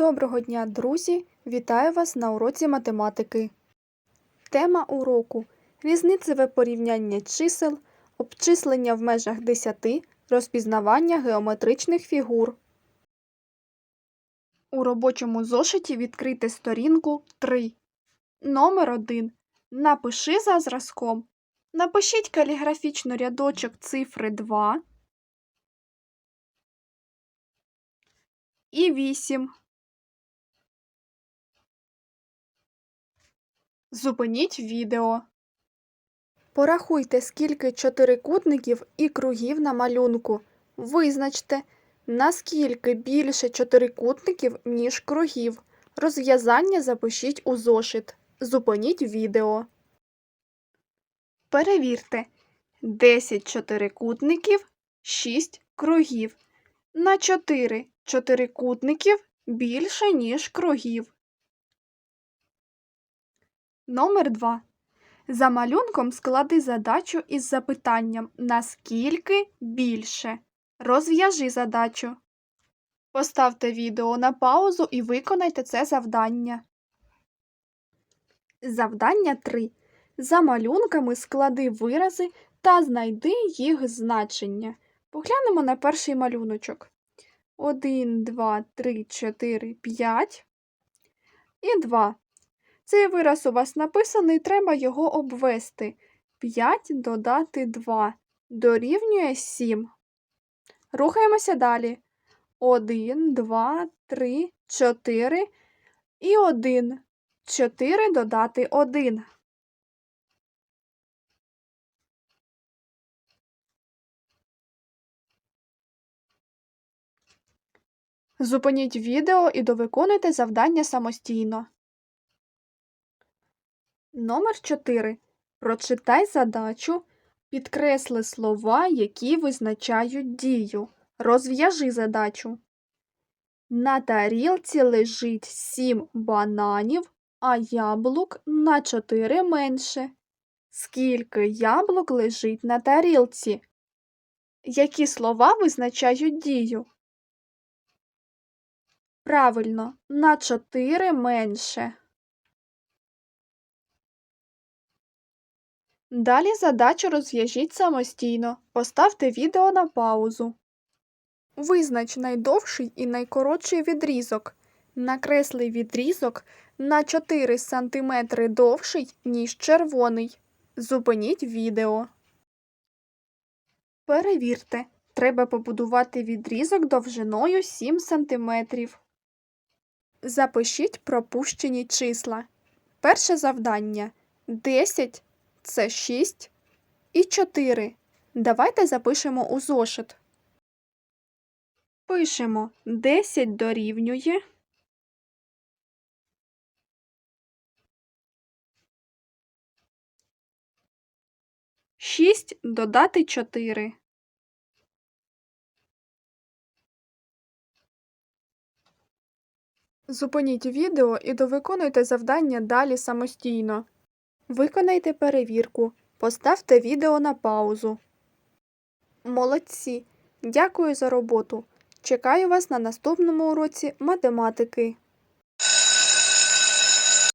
Доброго дня, друзі! Вітаю вас на уроці математики. Тема уроку різницеве порівняння чисел, обчислення в межах 10, розпізнавання геометричних фігур. У робочому зошиті відкрити сторінку 3. Номер 1. Напиши за зразком. Напишіть каліграфічно рядочок цифри 2 і 8. Зупиніть відео. Порахуйте, скільки чотирикутників і кругів на малюнку. Визначте, наскільки більше чотирикутників, ніж кругів. Розв'язання запишіть у зошит. Зупиніть відео. Перевірте. 10 чотирикутників, 6 кругів. На 4 чотирикутників більше, ніж кругів. Номер 2. За малюнком склади задачу із запитанням наскільки більше. Розв'яжи задачу. Поставте відео на паузу і виконайте це завдання. Завдання 3. За малюнками склади вирази та знайди їх значення. Поглянемо на перший малюночок. 1, 2, 3, 4, 5 і 2. Цей вираз у вас написаний, треба його обвести. 5 додати 2 дорівнює 7. Рухаємося далі. 1, 2, 3, 4 і 1. 4 додати 1. Зупиніть відео і довиконуйте завдання самостійно. Номер 4. Прочитай задачу. Підкресли слова, які визначають дію. Розв'яжи задачу. На тарілці лежить 7 бананів, а яблук на 4 менше. Скільки яблук лежить на тарілці? Які слова визначають дію? Правильно, на 4 менше. Далі задачу розв'яжіть самостійно. Поставте відео на паузу. Визнач найдовший і найкоротший відрізок. Накресли відрізок на 4 см довший, ніж червоний. Зупиніть відео. Перевірте. Треба побудувати відрізок довжиною 7 см. Запишіть пропущені числа. Перше завдання 10 це 6 і 4. Давайте запишемо у зошит. Пишемо 10 дорівнює. Шість додати чотири. Зупиніть відео і довиконуйте завдання далі самостійно. Виконайте перевірку. Поставте відео на паузу. Молодці! Дякую за роботу! Чекаю вас на наступному уроці математики.